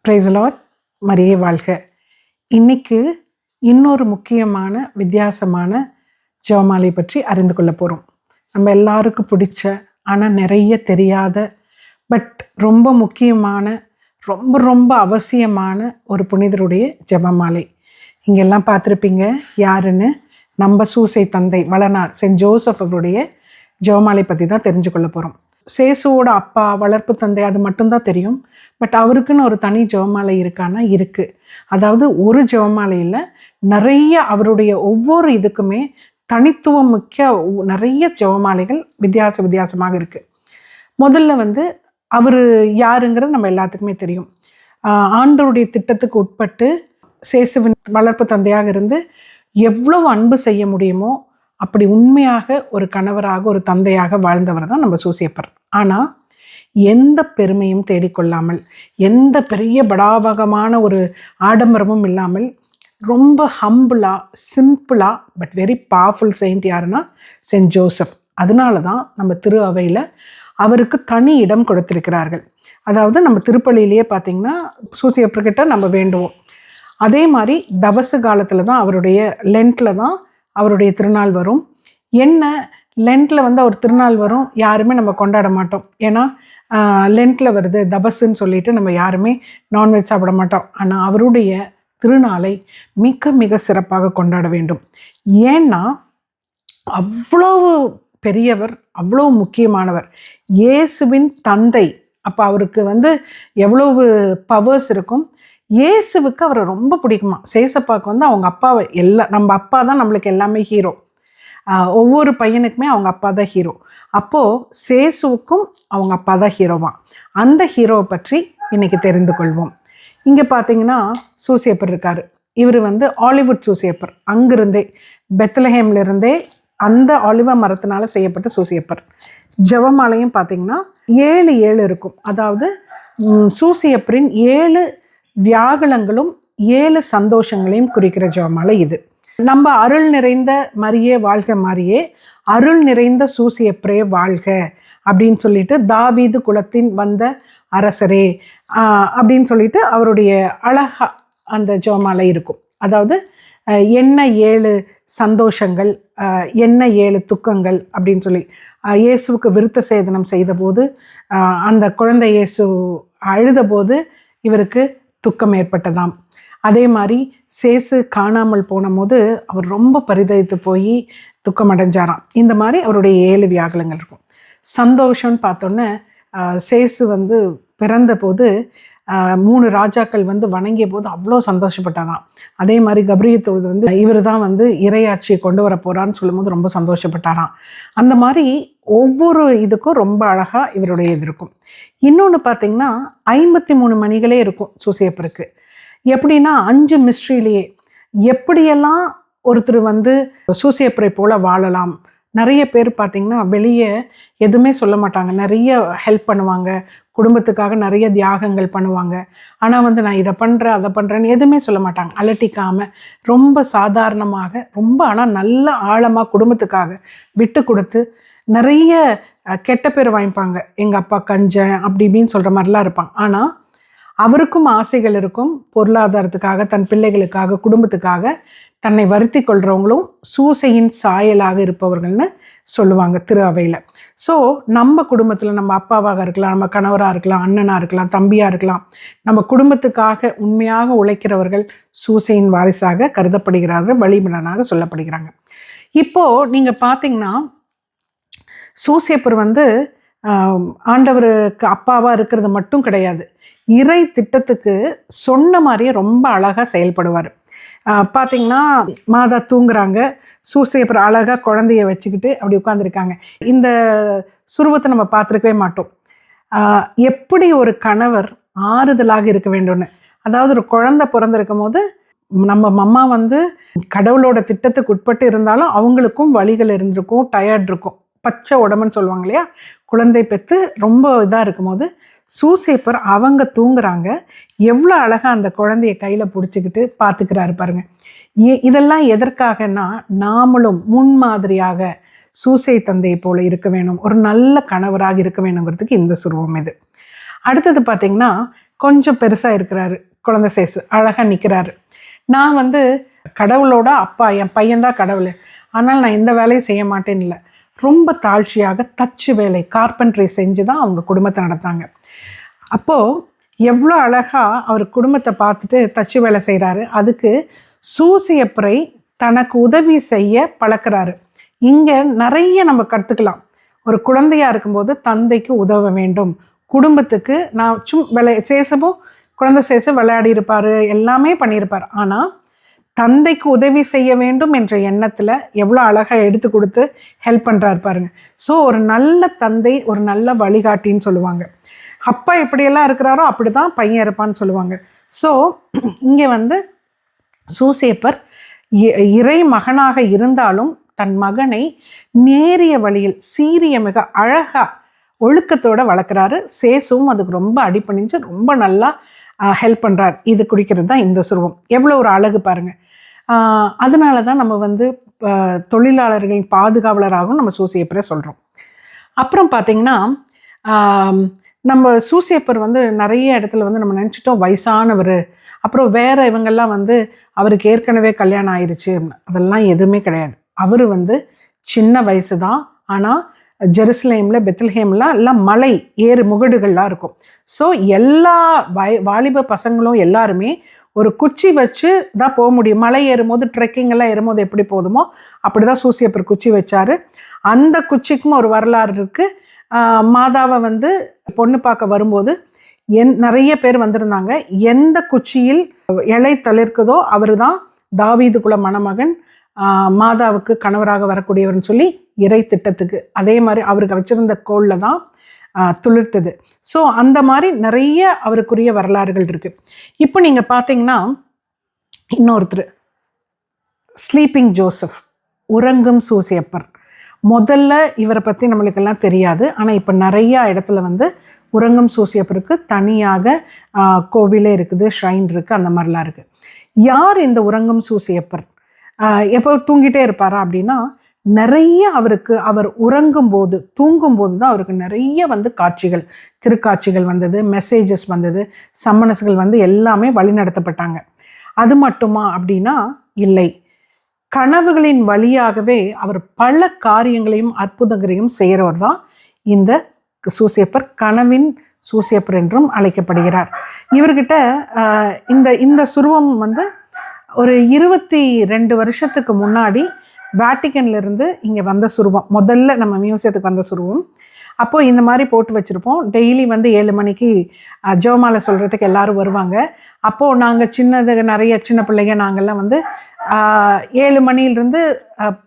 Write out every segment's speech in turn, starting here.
பிரைஸ்லாட் மரியே வாழ்க. இன்னைக்கு இன்னொரு முக்கியமான வித்தியாசமான ஜெபமாலை பற்றி அறிந்து கொள்ள போகிறோம் நம்ம எல்லாருக்கும் பிடிச்ச ஆனால் நிறைய தெரியாத பட் ரொம்ப முக்கியமான ரொம்ப ரொம்ப அவசியமான ஒரு புனிதருடைய ஜெபமாலை. இங்கெல்லாம் பார்த்துருப்பீங்க யாருன்னு? நம்ம சூசை தந்தை வளனார் சென்ட் ஜோசப் அவருடைய ஜெவமாலை பற்றி தான் தெரிஞ்சு கொள்ள போகிறோம் சேசுவோட அப்பா வளர்ப்பு தந்தை அது மட்டும்தான் தெரியும். பட் அவருக்குன்னு ஒரு தனி ஜெபமாலை இருக்கான்னா இருக்குது அதாவது ஒரு ஜெவமாலையில் நிறைய அவருடைய ஒவ்வொரு இதுக்குமே தனித்துவம் மிக்க நிறைய ஜெவமாலைகள் வித்தியாச வித்தியாசமாக இருக்குது முதல்ல வந்து அவர் யாருங்கிறது நம்ம எல்லாத்துக்குமே தெரியும். ஆஹ் ஆண்டவருடைய திட்டத்துக்கு உட்பட்டு சேசுவின் வளர்ப்பு தந்தையாக இருந்து எவ்வளவு அன்பு செய்ய முடியுமோ அப்படி உண்மையாக ஒரு கணவராக ஒரு தந்தையாக வாழ்ந்தவர் தான் நம்ம சூசியப்பர். ஆனால் எந்த பெருமையும் தேடிக்கொள்ளாமல் எந்த பெரிய படாபகமான ஒரு ஆடம்பரமும் இல்லாமல் ரொம்ப ஹம்பிளாக சிம்பிளாக பட் வெரி பவர்ஃபுல் செயின்ட் யாருன்னா சென்ட் ஜோசப். அதனால தான் நம்ம திரு அவையில் அவருக்கு தனி இடம் கொடுத்திருக்கிறார்கள். அதாவது நம்ம திருப்பள்ளியிலேயே பார்த்தீங்கன்னா சூசியப்பர்கிட்ட நம்ம வேண்டுவோம். அதே மாதிரி தவசு காலத்தில் தான் அவருடைய லென்ட்டில் தான் அவருடைய திருநாள் வரும். என்ன லென்ட்டில் வந்து அவர் திருநாள் வரும் யாருமே நம்ம கொண்டாட மாட்டோம். ஏன்னா லென்ட்டில் வருது தபஸுன்னு சொல்லிட்டு நம்ம யாருமே நான்வெஜ் சாப்பிட மாட்டோம். ஆனால் அவருடைய திருநாளை மிக மிக சிறப்பாக கொண்டாட வேண்டும். ஏன்னா அவ்வளவு பெரியவர் அவ்வளோ முக்கியமானவர். இயேசுவின் தந்தை அப்போ அவருக்கு வந்து எவ்வளவு பவர்ஸ் இருக்கும்? இயேசுவுக்கு அவரை ரொம்ப பிடிக்குமா. சேசப்பாக்கு வந்து அவங்க அப்பாவை எல்லா நம்ம அப்பா தான் நம்மளுக்கு எல்லாமே ஹீரோ ஒவ்வொரு பையனுக்குமே அவங்க அப்பா தான் ஹீரோ அப்போது சேசுவுக்கும் அவங்க அப்பா தான் ஹீரோவான் அந்த ஹீரோவை பற்றி இன்றைக்கி தெரிந்து கொள்வோம். இங்கே பார்த்தீங்கன்னா சூசியப்பர் இருக்கார். இவர் வந்து ஆலிவுட் சூசியப்பர். அங்கிருந்தே பெத்லஹேம்லேருந்தே அந்த ஆலிவ மரத்தினால செய்யப்பட்ட சூசியப்பர். ஜவமாலையும் பார்த்தீங்கன்னா ஏழு ஏழு இருக்கும். அதாவது சூசியப்பரின் ஏழு வியாகுலங்களும் ஏழு சந்தோஷங்களையும் குறிக்கிற ஜபமாலை இது. நம்ம அருள் நிறைந்த மரியே வாழ்க மாறியே அருள் நிறைந்த சூசியப்ரே வாழ்க அப்படின்னு சொல்லிட்டு தாவீது குலத்தின் வந்த அரசரே அப்படின்னு சொல்லிட்டு அவருடைய அழகா அந்த ஜோமாலை இருக்கும். அதாவது என்ன ஏழு சந்தோஷங்கள் என்ன ஏழு துக்கங்கள் அப்படின்னு சொல்லி இயேசுவுக்கு விருத்த சேதனம் செய்தபோது அந்த குழந்தை இயேசு அழுதபோது இவருக்கு துக்கம் ஏற்பட்டதாம். அதே மாதிரி சேசு காணாமல் போன போது அவர் ரொம்ப பரிதவித்து போய் துக்கம் அடைஞ்சாராம் இந்த மாதிரி அவருடைய ஏழு வியாகுலங்கள் இருக்கும். சந்தோஷம்னு பார்த்தோன்னே சேசு வந்து பிறந்தபோது மூணு ராஜாக்கள் வந்து வணங்கிய போது அவ்வளோ சந்தோஷப்பட்டாராம் அதே மாதிரி கபிரியத்தொழுது வந்து இவர் தான் வந்து இரையாட்சியை கொண்டு வர போகிறான்னு சொல்லும்போது ரொம்ப சந்தோஷப்பட்டாராம். அந்த மாதிரி ஒவ்வொரு இதுக்கும் ரொம்ப அழகாக இவருடைய இது இருக்கும். இன்னொன்று பார்த்தீங்கன்னா ஐம்பத்தி மூணு மணிகளே இருக்கும் சூசியப்பருக்கு. எப்படின்னா அஞ்சு மிஸ்ட்ரியிலேயே எப்படியெல்லாம் ஒருத்தர் வந்து சூசியப்பரை போல வாழலாம் நிறைய பேர் பார்த்தீங்கன்னா வெளியே எதுவுமே சொல்ல மாட்டாங்க. நிறைய ஹெல்ப் பண்ணுவாங்க. குடும்பத்துக்காக நிறைய தியாகங்கள் பண்ணுவாங்க. ஆனால் வந்து நான் இதை பண்ணுறேன் அதை பண்ணுறேன்னு எதுவுமே சொல்ல மாட்டாங்க. அலட்டிக்காமல் ரொம்ப சாதாரணமாக ரொம்ப ஆனால் நல்ல ஆழமாக குடும்பத்துக்காக விட்டு கொடுத்து நிறைய கெட்ட பேர் வாங்கிப்பாங்க. எங்கள் அப்பா கஞ்சன் அப்படி இப்படின்னு சொல்கிற மாதிரிலாம் இருப்பாங்க. ஆனால் அவருக்கும் ஆசைகள் இருக்கும். பொருளாதாரத்துக்காக தன் பிள்ளைகளுக்காக குடும்பத்துக்காக தன்னை வருத்தி கொள்கிறவங்களும் சூசையின் சாயலாக இருப்பவர்கள்னு சொல்லுவாங்க திரு அவையில். ஸோ நம்ம குடும்பத்தில் நம்ம அப்பாவாக இருக்கலாம் நம்ம கணவராக இருக்கலாம் அண்ணனாக இருக்கலாம் தம்பியாக இருக்கலாம் நம்ம குடும்பத்துக்காக உண்மையாக உழைக்கிறவர்கள் சூசையின் வாரிசாக கருதப்படுகிறார்கள் வழிபலனாக சொல்லப்படுகிறாங்க. இப்போது நீங்கள் பார்த்தீங்கன்னா சூசியப்பர் வந்து ஆண்டவருக்கு அப்பாவாக இருக்கிறது மட்டும் கிடையாது. இறை திட்டத்துக்கு சொன்ன மாதிரியே ரொம்ப அழகாக செயல்படுவார். பார்த்தீங்கன்னா மாதா தூங்குறாங்க. சூசியப்பர் அழகாக குழந்தைய வச்சுக்கிட்டு அப்படி உட்காந்துருக்காங்க இந்த சுருவத்தை நம்ம பார்த்துருக்கவே மாட்டோம். எப்படி ஒரு கணவர் ஆறுதலாக இருக்க வேண்டும்னு? அதாவது ஒரு குழந்தை பிறந்திருக்கும் போது நம்ம மம்மா வந்து கடவுளோட திட்டத்துக்கு உட்பட்டு இருந்தாலும் அவங்களுக்கும் வழிகள் இருந்திருக்கும் டயர்ட் இருக்கும். பச்சை உடம்புன்னு சொல்லுவாங்க இல்லையா? குழந்தை பெற்று ரொம்ப இதாக இருக்கும்போது சூசேப்பர் அவங்க தூங்குறாங்க. எவ்வளோ அழகாக அந்த குழந்தைய கையில் பிடிச்சிக்கிட்டு பார்த்துக்கிறாரு பாருங்க. ஏ- இதெல்லாம் எதற்காகனா நாமளும் முன்மாதிரியாக சூசை தந்தையை போல இருக்க வேணும். ஒரு நல்ல கணவராக இருக்க வேணுங்கிறதுக்கு இந்த சுருவம் இது. அடுத்தது பார்த்தீங்கன்னா கொஞ்சம் பெருசாக இருக்கிறாரு குழந்தை சேசு. அழகாக நிற்கிறாரு நான் வந்து கடவுளோட அப்பா என் பையன்தான் கடவுள். ஆனால் நான் எந்த வேலையும் செய்ய மாட்டேன்னு இல்லை ரொம்ப தாழ்ச்சியாக தச்சு வேலை கார்பென்ட்ரி செஞ்சு தான் அவங்க குடும்பத்தை நடத்தாங்க. அப்போது எவ்வளோ அழகாக அவர் குடும்பத்தை பார்த்துட்டு தச்சு வேலை செய்கிறாரு அதுக்கு சூசியப்பறை தனக்கு உதவி செய்ய பழக்கிறாரு. இங்கே நிறைய நம்ம கற்றுக்கலாம் ஒரு குழந்தையாக இருக்கும்போது தந்தைக்கு உதவ வேண்டும். குடும்பத்துக்கு நான் சும் விளை சேசமும் குழந்தை சேச விளையாடி இருப்பார் எல்லாமே பண்ணியிருப்பார். ஆனால் தந்தைக்கு உதவி செய்ய வேண்டும் என்ற எண்ணத்தில் எவ்வளோ அழகாக எடுத்து கொடுத்து ஹெல்ப் பண்ணுறாரு பாருங்க. ஸோ ஒரு நல்ல தந்தை ஒரு நல்ல வழிகாட்டின்னு சொல்லுவாங்க. அப்பா எப்படியெல்லாம் இருக்கிறாரோ அப்படி தான் பையன் இருப்பான்னு சொல்லுவாங்க. ஸோ இங்கே வந்து சூசேப்பர் இ- இறை மகனாக இருந்தாலும் தன் மகனை நேரிய வழியில் சீரிய மிக அழகாக ஒழுக்கத்தோடு வளர்க்குறாரு. சேசும் அதுக்கு ரொம்ப அடிப்பணிஞ்சு ரொம்ப நல்லா ஹெல்ப் பண்ணுறார் இது குடிக்கிறது தான் இந்த சுருவம் எவ்வளோ ஒரு அழகு பாருங்கள் அதனால தான் நம்ம வந்து தொழிலாளர்களின் பாதுகாவலராகவும் நம்ம சூசியப்பரை சொல்கிறோம் அப்புறம் பார்த்திங்கன்னா நம்ம சூசியப்பர் வந்து நிறைய இடத்துல வந்து நம்ம நினச்சிட்டோம் வயசானவர். அப்புறம் வேறு இவங்கெல்லாம் வந்து அவருக்கு ஏற்கனவே கல்யாணம் ஆயிடுச்சு அதெல்லாம் எதுவுமே கிடையாது. அவர் வந்து சின்ன வயசு தான். ஆனால் ஜெருசலேமில் பெத்லஹேம்லாம் எல்லாம் மலை ஏறு முகடுகள்லாம் இருக்கும். ஸோ எல்லா வய வாலிப பசங்களும் எல்லாருமே ஒரு குச்சி வச்சு தான் போக முடியும். மலை ஏறும்போது ட்ரெக்கிங்கெல்லாம் ஏறும்போது எப்படி போதுமோ அப்படி தான் சூசியப்பர் குச்சி வச்சார். அந்த குச்சிக்கும் ஒரு வரலாறு இருக்குது மாதாவை வந்து பொண்ணு பார்க்க வரும்போது என் நிறைய பேர் வந்திருந்தாங்க. எந்த குச்சியில் இலை தளிர்க்குதோ அவர் தான் தாவீது குல மணமகன் மாதாவுக்கு கணவராக வரக்கூடியவர்னு சொல்லி இறை திட்டத்துக்கு. அதே மாதிரி அவருக்கு வச்சிருந்த கோளில் தான் துளிர்த்தது. ஸோ அந்த மாதிரி நிறைய அவருக்குரிய வரலாறுகள் இருக்குது இப்போ நீங்கள் பார்த்தீங்கன்னா இன்னொருத்தர். ஸ்லீப்பிங் ஜோசப் உறங்கும் சூசியப்பர். முதல்ல இவரை பற்றி நம்மளுக்கெல்லாம் தெரியாது. ஆனால் இப்போ நிறையா இடத்துல வந்து உறங்கும் சூசியப்பருக்கு தனியாக கோவிலே இருக்குது ஷ்ரைன் இருக்குது அந்த மாதிரிலாம் இருக்குது யார் இந்த உறங்கும் சூசியப்பர்? எப்போ தூங்கிட்டே இருப்பாரா அப்படின்னா நிறைய அவருக்கு அவர் உறங்கும்போது தூங்கும்போது தான் அவருக்கு நிறைய வந்து காட்சிகள் திருக்காட்சிகள் வந்தது மெசேஜஸ் வந்தது சம்மனஸ்கள் வந்து எல்லாமே வழிநடத்தப்பட்டாங்க. அது மட்டுமா அப்படின்னா இல்லை. கனவுகளின் வழியாகவே அவர் பல காரியங்களையும் அற்புதங்களையும் செய்கிறவர் தான் இந்த சூசியப்பர் கனவின் சூசியப்பர் என்றும் அழைக்கப்படுகிறார். இவர்கிட்ட இந்த இந்த சுருவம் வந்து ஒரு இருபத்தி ரெண்டு வருஷத்துக்கு முன்னாடி வேட்டிக்கன்லேருந்து இங்கே வந்த சுருவம். முதல்ல நம்ம மியூசியத்துக்கு வந்த சுருவம். அப்போது இந்த மாதிரி போட்டு வச்சுருப்போம். டெய்லி வந்து ஏழு மணிக்கு ஜோமாலை சொல்கிறதுக்கு எல்லாரும் வருவாங்க. அப்போது நாங்கள் சின்னது நிறைய சின்ன பிள்ளைங்க நாங்கள்லாம் வந்து ஏழு மணியிலிருந்து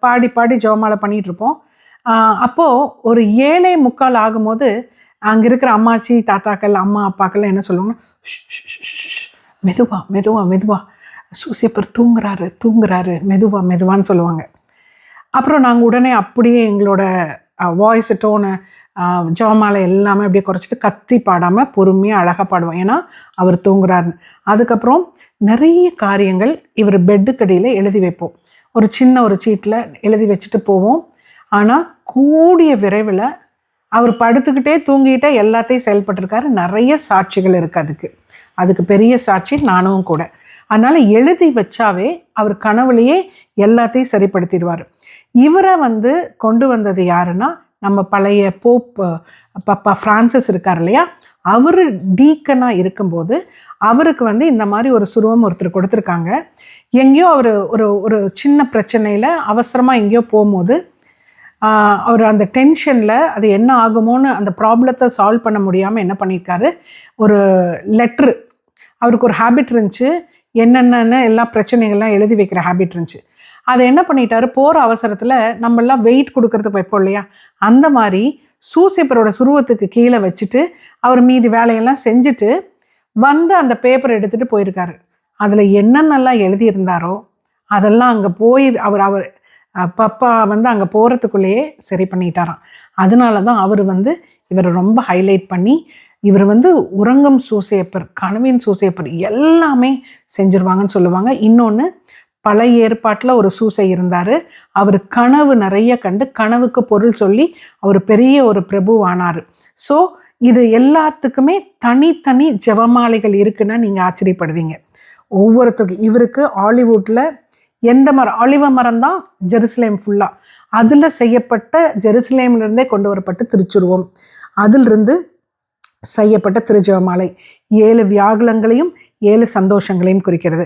பாடி பாடி ஜோமாலை பண்ணிகிட்ருப்போம் அப்போது ஒரு ஏழே முக்கால் ஆகும்போது அங்கே இருக்கிற அம்மாச்சி தாத்தாக்கள் அம்மா அப்பாக்கள் என்ன சொல்லுவாங்கன்னா "ஷ், ஷ், மெதுவா மெதுவா மெதுவா. சூசியப்பர் தூங்குறாரு தூங்குறாரு. மெதுவா மெதுவான்னு சொல்லுவாங்க. அப்புறம் நாங்கள் உடனே அப்படியே எங்களோட வாய்ஸ் டோனு ஜவமாலை எல்லாமே அப்படியே குறைச்சிட்டு கத்தி பாடாமல் பொறுமையாக அழகாக பாடுவோம். ஏன்னா அவர் தூங்குறாருன்னு அதுக்கப்புறம் நிறைய காரியங்கள் இவர் பெட்டுக்கடியில் எழுதி வைப்போம். ஒரு சின்ன ஒரு சீட்டில் எழுதி வச்சுட்டு போவோம். ஆனால் கூடிய விரைவில் அவர் படுத்துக்கிட்டே தூங்கிட்டே எல்லாத்தையும் செயல்பட்டிருக்காரு. நிறைய சாட்சிகள் இருக்குது அதுக்கு. அதுக்கு பெரிய சாட்சி நானும் கூட. அதனால் எழுதி வச்சாவே அவர் கனவுலையே எல்லாத்தையும் சரிப்படுத்திடுவார். இவரை வந்து கொண்டு வந்தது யாருன்னா நம்ம பழைய போப் பப்பா ஃப்ரான்சிஸ் இருக்கார் இல்லையா? அவர் டீக்கனாக இருக்கும்போது அவருக்கு வந்து இந்த மாதிரி ஒரு சுருவம் ஒருத்தர் கொடுத்துருக்காங்க. எங்கேயோ அவர் ஒரு ஒரு சின்ன பிரச்சனையில் அவசரமாக எங்கேயோ போகும்போது அவர் அந்த டென்ஷனில் அது என்ன ஆகுமோன்னு அந்த ப்ராப்ளத்தை சால்வ் பண்ண முடியாமல் என்ன பண்ணியிருக்காரு? ஒரு லெட்ரு அவருக்கு ஒரு ஹேபிட் இருந்துச்சு. என்னென்னு எல்லா பிரச்சனைகள்லாம் எழுதி வைக்கிற ஹேபிட் இருந்துச்சு. அதை என்ன பண்ணிட்டாரு? போகிற அவசரத்தில் நம்மளாம் வெயிட் கொடுக்கறதுக்கு வைப்போம் இல்லையா? அந்த மாதிரி சூசிப்பரோட சுருவத்துக்கு கீழே வச்சுட்டு அவர் மீதி வேலையெல்லாம் செஞ்சுட்டு வந்து அந்த பேப்பர் எடுத்துகிட்டு போயிருக்காரு. அதில் என்னென்னலாம் எழுதியிருந்தாரோ அதெல்லாம் அங்கே போய் அவர் அவர் பப்பா வந்து அங்கே போகிறதுக்குள்ளேயே சரி பண்ணிட்டாராம். அதனால தான் அவர் வந்து இவரை ரொம்ப ஹைலைட் பண்ணி இவர் வந்து உறங்கும் சூசேப்பர் கனவின் சூசேப்பர் எல்லாமே செஞ்சுருவாங்கன்னு சொல்லுவாங்க. இன்னொன்று பழைய ஏற்பாட்டில் ஒரு சூசை இருந்தார். அவர் கனவு நிறைய கண்டு கனவுக்கு பொருள் சொல்லி அவர் பெரிய ஒரு பிரபுவானார். ஸோ இது எல்லாத்துக்குமே தனித்தனி ஜெபமாலைகள் இருக்குன்னா நீங்கள் ஆச்சரியப்படுவீங்க. ஒவ்வொருத்தருக்கும் இவருக்கு ஹாலிவுட்டில் எந்த மரம் ஆலிவ மரம் தான் ஜெருசலேம் ஃபுல்லாக அதில் செய்யப்பட்ட ஜெருசலேம்லேருந்தே கொண்டு வரப்பட்ட திருச்சுருவம். அதிலிருந்து செய்யப்பட்ட திருஜெபமாலை. ஏழு வியாகுலங்களையும் ஏழு சந்தோஷங்களையும் குறிக்கிறது.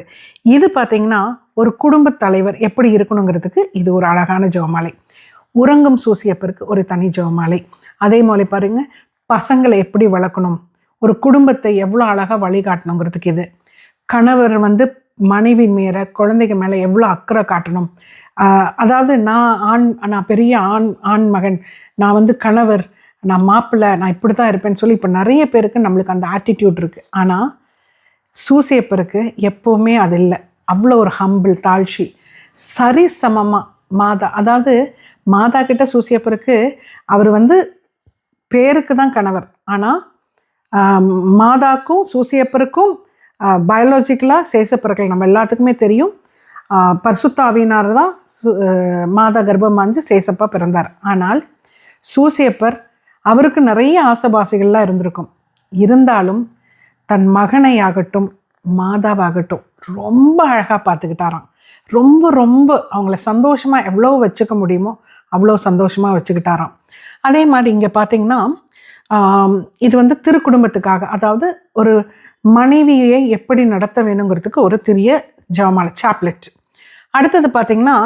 இது பார்த்திங்கன்னா ஒரு குடும்பத் தலைவர் எப்படி இருக்கணுங்கிறதுக்கு இது ஒரு அழகான ஜெபமாலை. உறங்கும் சூசியப்பருக்கு ஒரு தனி ஜெபமாலை. அதே மாதிரி பாருங்க பசங்களை எப்படி வளர்க்கணும் ஒரு குடும்பத்தை எவ்வளோ அழகாக வழிகாட்டணுங்கிறதுக்கு இது. கணவர் வந்து மனைவி மேலே குழந்தைங்க மேலே எவ்வளோ அக்கறை காட்டணும். அதாவது நான் ஆண் நான் பெரிய ஆண் ஆண் மகன் நான் வந்து கணவர் நான் மாப்பிள்ளை நான் இப்படி தான் இருப்பேன்னு சொல்லி இப்போ நிறைய பேருக்கு நம்மளுக்கு அந்த ஆட்டிடியூட் இருக்குது ஆனால் சூசேப்பருக்கு எப்போவுமே அது இல்லை. அவ்வளோ ஒரு ஹம்பிள் தாழ்ச்சி. சரிசமமாக மாதா. அதாவது மாதா கிட்ட சூசியப்பருக்கு அவர் வந்து பேருக்கு தான் கணவர். ஆனால் மாதாக்கும் சூசியப்பருக்கும் பயாலஜிக்கலாக சேசப்பர்கள் நம்ம எல்லாத்துக்குமே தெரியும். பர்சுத்தாவினார் தான் சு- மாதா கர்ப்பமாஞ்சு சேசப்பா பிறந்தார். ஆனால் சூசியப்பர் அவருக்கு நிறைய ஆசபாசைகள்லாம் இருந்திருக்கும். இருந்தாலும் தன் மகனை ஆகட்டும் மாதாவாகட்டும் ரொம்ப அழகாக பார்த்துக்கிட்டாராம். ரொம்ப ரொம்ப அவங்கள சந்தோஷமாக எவ்வளோ வச்சுக்க முடியுமோ அவ்வளோ சந்தோஷமாக வச்சுக்கிட்டாராம். அதே மாதிரி இங்கே பார்த்தீங்கன்னா இது வந்து திருக்குடும்பத்துக்காக அதாவது ஒரு மனைவியை எப்படி நடத்த வேணுங்கிறதுக்கு ஒரு பெரிய ஜெபமாலை சாப்லெட் அடுத்தது பார்த்திங்கன்னா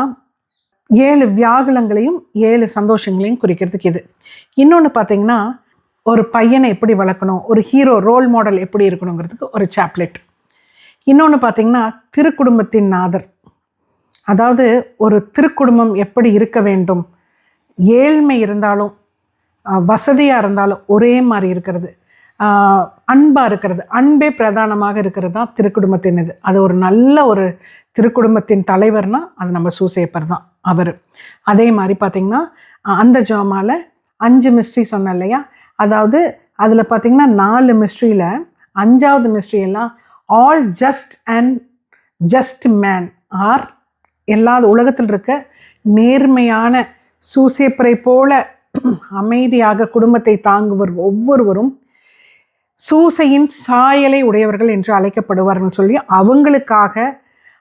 ஏழு வியாகுலங்களையும் ஏழு சந்தோஷங்களையும் குறிக்கிறதுக்கு இது. இன்னொன்று பார்த்திங்கன்னா ஒரு பையனை எப்படி வளர்க்கணும் ஒரு ஹீரோ ரோல் மாடல் எப்படி இருக்கணுங்கிறதுக்கு ஒரு சாப்லெட் இன்னொன்று பார்த்தீங்கன்னா திருக்குடும்பத்தின் நாதர். அதாவது ஒரு திருக்குடும்பம் எப்படி இருக்க வேண்டும்? ஏழ்மை இருந்தாலும் வசதியாக இருந்தாலும் ஒரே மாதிரி இருக்கிறது. அன்பாக இருக்கிறது. அன்பே பிரதானமாக இருக்கிறது தான் திருக்குடும்பத்தின் இது. அது ஒரு நல்ல ஒரு திருக்குடும்பத்தின் தலைவர்னால் அது நம்ம சூசேப்பர் தான் அவர். அதே மாதிரி பார்த்திங்கன்னா அந்த ஜோமாவில் அஞ்சு மிஸ்ட்ரி சொன்னேன் இல்லையா? அதாவது அதில் பார்த்திங்கன்னா நாலு மிஸ்ட்ரியில் அஞ்சாவது மிஸ்ட்ரியெல்லாம் எல்லாம் all just and just man are எல்லா உலகத்தில் இருக்க நேர்மையான சூசேப்பரை போல அமைதியாக குடும்பத்தை தாங்குவர் ஒவ்வொருவரும் சூசையின் சாயலை உடையவர்கள் என்று அழைக்கப்படுவார்கள் சொல்லி அவங்களுக்காக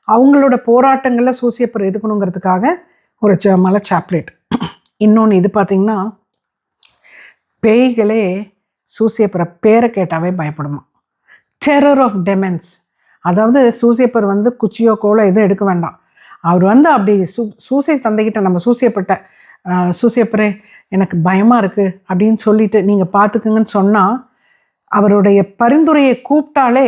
அவங்களோட போராட்டங்களில் சூசியப்பர் இருக்கணுங்கிறதுக்காக ஒரு ஜெர்மல சாப்லேட் இன்னொன்று இது பார்த்திங்கன்னா பேய்களே சூசியப்பரை பேரை கேட்டாவே பயப்படுமா? டெரர் ஆஃப் டெமென்ஸ் அதாவது சூசியப்பர் வந்து குச்சியோ கோலோ எதுவும் எடுக்க வேண்டாம். அவர் வந்து அப்படி சூ சூசை தந்தைக்கிட்ட நம்ம சூசியப்பட்ட சூசியப்பரே எனக்கு பயமாக இருக்குது அப்படின்னு சொல்லிட்டு நீங்கள் பார்த்துக்குங்கன்னு சொன்னால் அவருடைய பரிந்துரையை கூப்பிட்டாலே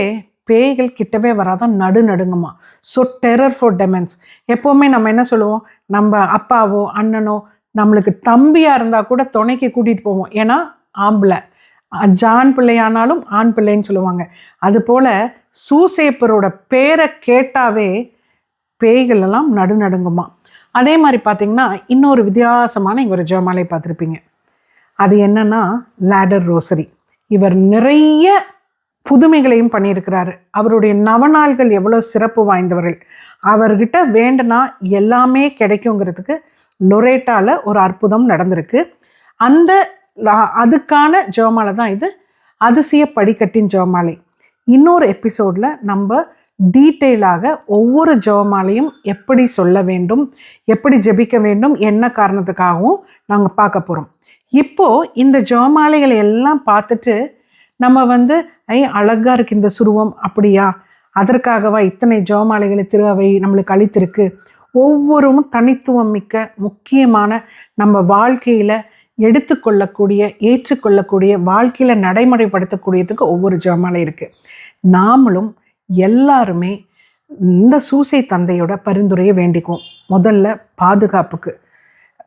பேய்கள் கிட்டவே வராதான் நடு நடுங்குமா. ஸோ டெரர் ஃபார் டெமென்ஸ் எப்போவுமே நம்ம என்ன சொல்லுவோம்? நம்ம அப்பாவோ அண்ணனோ நம்மளுக்கு தம்பியாக இருந்தால் கூட துணைக்கு கூட்டிகிட்டு போவோம். ஏன்னா ஆம்பளை. ஜான் பிள்ளையானாலும் ஆண் பிள்ளைன்னு சொல்லுவாங்க. அதுபோல் சூசேப்பரோட பேரை கேட்டாவே பேய்களெல்லாம் நடுநடுங்குமா. நடு நடுங்குமா அதே மாதிரி பார்த்தீங்கன்னா இன்னொரு வித்தியாசமான இங்கே ஒரு ஜெயமாலை பார்த்துருப்பீங்க. அது என்னன்னா லேடர் ரோசரி இவர் நிறைய புதுமைகளையும் பண்ணியிருக்கிறாரு. அவருடைய நவநாள்கள் எவ்வளோ சிறப்பு வாய்ந்தவர்கள். அவர்கிட்ட வேண்டுனா எல்லாமே கிடைக்குங்கிறதுக்கு லொரேட்டாவில் ஒரு அற்புதம் நடந்திருக்கு. அந்த அதுக்கான ஜெபமாலை தான் இது. அதிசய படிக்கட்டின் ஜெபமாலை இன்னொரு எபிசோடில் நம்ம டீட்டெயிலாக ஒவ்வொரு ஜெபமாலையும் எப்படி சொல்ல வேண்டும் எப்படி ஜெபிக்க வேண்டும் என்ன காரணத்துக்காகவும் நாங்கள் பார்க்க போகிறோம் இப்போது இந்த ஜெபமாலைகளை எல்லாம் பார்த்துட்டு நம்ம வந்து ஐ அழகாக இருக்கு இந்த சுருவம் அப்படியா? அதற்காகவா இத்தனை ஜெபமாலைகளை திருவை நம்மளுக்கு அளித்திருக்கு? ஒவ்வொரும் தனித்துவம் மிக்க முக்கியமான நம்ம வாழ்க்கையில் எடுத்துக்கொள்ளக்கூடிய ஏற்றுக்கொள்ளக்கூடிய வாழ்க்கையில் நடைமுறைப்படுத்தக்கூடியதுக்கு ஒவ்வொரு ஜெபமாலை இருக்குது நாமளும் எல்லாருமே இந்த சூசை தந்தையோட பரிந்துரையை வேண்டிக்குவோம். முதல்ல பாதுகாப்புக்கு.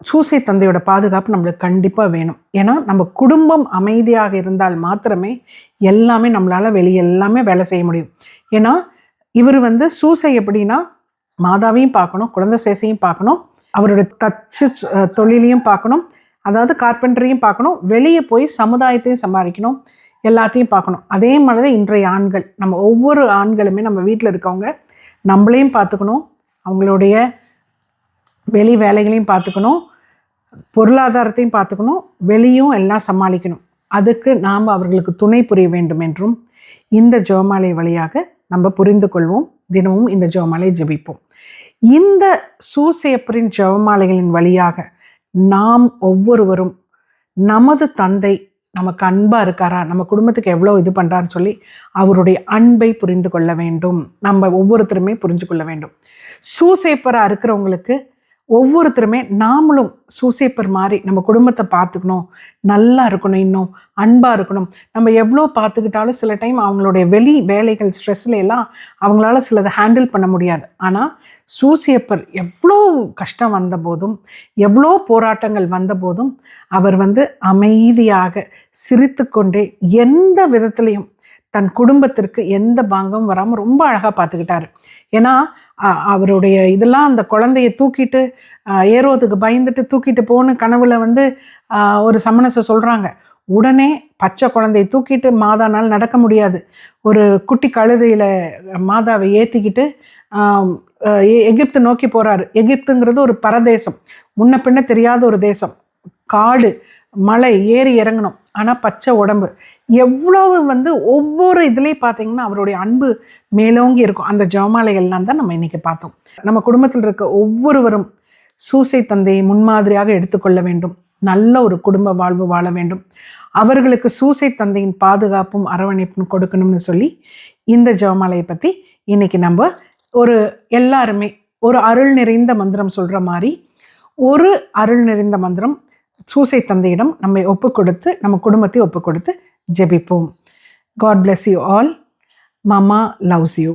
சூசை தந்தையோட பாதுகாப்பு நம்மளுக்கு கண்டிப்பாக வேணும். ஏன்னா நம்ம குடும்பம் அமைதியாக இருந்தால் மாத்திரமே எல்லாமே நம்மளால் வெளியே எல்லாமே வேலை செய்ய முடியும். ஏன்னா இவர் வந்து சூசை எப்படின்னா மாதாவையும் பார்க்கணும் குழந்தை சேசையும் பார்க்கணும் அவரோட தச்சு தொழிலையும் பார்க்கணும் அதாவது கார்பெண்டரையும் பார்க்கணும் வெளியே போய் சமுதாயத்தையும் சம்பாதிக்கணும் எல்லாத்தையும் பார்க்கணும். அதே மாதிரி தான் இன்றைய ஆண்கள். நம்ம ஒவ்வொரு ஆண்களுமே நம்ம வீட்டில் இருக்கவங்க நம்மளையும் பார்த்துக்கணும் அவங்களுடைய வெளி வேலைகளையும் பார்த்துக்கணும் பொருளாதாரத்தையும் பார்த்துக்கணும் வெளியும் எல்லாம் சமாளிக்கணும். அதுக்கு நாம் அவர்களுக்கு துணை புரிய வேண்டும் என்றும் இந்த ஜோமாலை வழியாக நம்ம புரிந்து கொள்வோம் தினமும் இந்த ஜெபமாலை ஜெபிப்போம். இந்த சூசேப்பரின் ஜெபமாலைகளின் வழியாக நாம் ஒவ்வொருவரும் நமது தந்தை நமக்கு அன்பாக இருக்காரா நம்ம குடும்பத்துக்கு எவ்வளோ இது பண்ணுறான்னு சொல்லி அவருடைய அன்பை புரிந்து கொள்ள வேண்டும். நம்ம ஒவ்வொருத்தருமே புரிஞ்சு கொள்ள வேண்டும். சூசேப்பராக இருக்கிறவங்களுக்கு ஒவ்வொருத்தருமே நாமளும் சூசேப்பர் மாதிரி நம்ம குடும்பத்தை பார்த்துக்கணும் நல்லா இருக்கணும் இன்னும் அன்பாக இருக்கணும். நம்ம எவ்வளோ பார்த்துக்கிட்டாலும் சில டைம் அவங்களுடைய வெளி வேலைகள் ஸ்ட்ரெஸ்ல எல்லாம் அவங்களால சிலதை ஹேண்டில் பண்ண முடியாது. ஆனால் சூசியப்பர் எவ்வளோ கஷ்டம் வந்த போதும் எவ்வளோ போராட்டங்கள் வந்த போதும் அவர் வந்து அமைதியாக சிரித்துக்கொண்டே எந்த விதத்துலையும் தன் குடும்பத்திற்கு எந்த பாங்கம் வராமல் ரொம்ப அழகாக பார்த்துக்கிட்டாரு. ஏன்னா அவருடைய இதெல்லாம் அந்த குழந்தைய தூக்கிட்டு அ, பயந்துட்டு தூக்கிட்டு போன்னு கனவுல வந்து ஒரு சமணசை சொல்கிறாங்க உடனே பச்சை குழந்தைய தூக்கிட்டு மாதானால் நடக்க முடியாது. ஒரு குட்டி கழுதையில் மாதாவை ஏற்றிக்கிட்டு எகிப்து நோக்கி போகிறாரு எகிப்துங்கிறது ஒரு பரதேசம். முன்ன பின்ன தெரியாத ஒரு தேசம். காடு மலை ஏறி இறங்கணும். ஆனால் பச்சை உடம்பு. எவ்வளவு வந்து ஒவ்வொரு இதுலேயும் பார்த்தீங்கன்னா அவருடைய அன்பு மேலோங்கி இருக்கும். அந்த ஜவமாலைகள்லாம் தான் நம்ம இன்னைக்கு பார்த்தோம். நம்ம குடும்பத்தில் இருக்க ஒவ்வொருவரும் சூசை தந்தையை முன்மாதிரியாக எடுத்துக்கொள்ள வேண்டும். நல்ல ஒரு குடும்ப வாழ்வு வாழ வேண்டும். அவர்களுக்கு சூசை தந்தையின் பாதுகாப்பும் அரவணைப்பும் கொடுக்கணும்னு சொல்லி இந்த ஜெபமாலையை பற்றி இன்னைக்கு நம்ம ஒரு எல்லாருமே ஒரு அருள் நிறைந்த மந்திரம் சொல்கிற மாதிரி ஒரு அருள் நிறைந்த மந்திரம் சூசை தந்தையிடம் நம்மை ஒப்பு கொடுத்து நம்ம குடும்பத்தை ஒப்பு கொடுத்து ஜெபிப்போம். காட் பிளெஸ் யூ ஆல் மாமா லவ்ஸ் யூ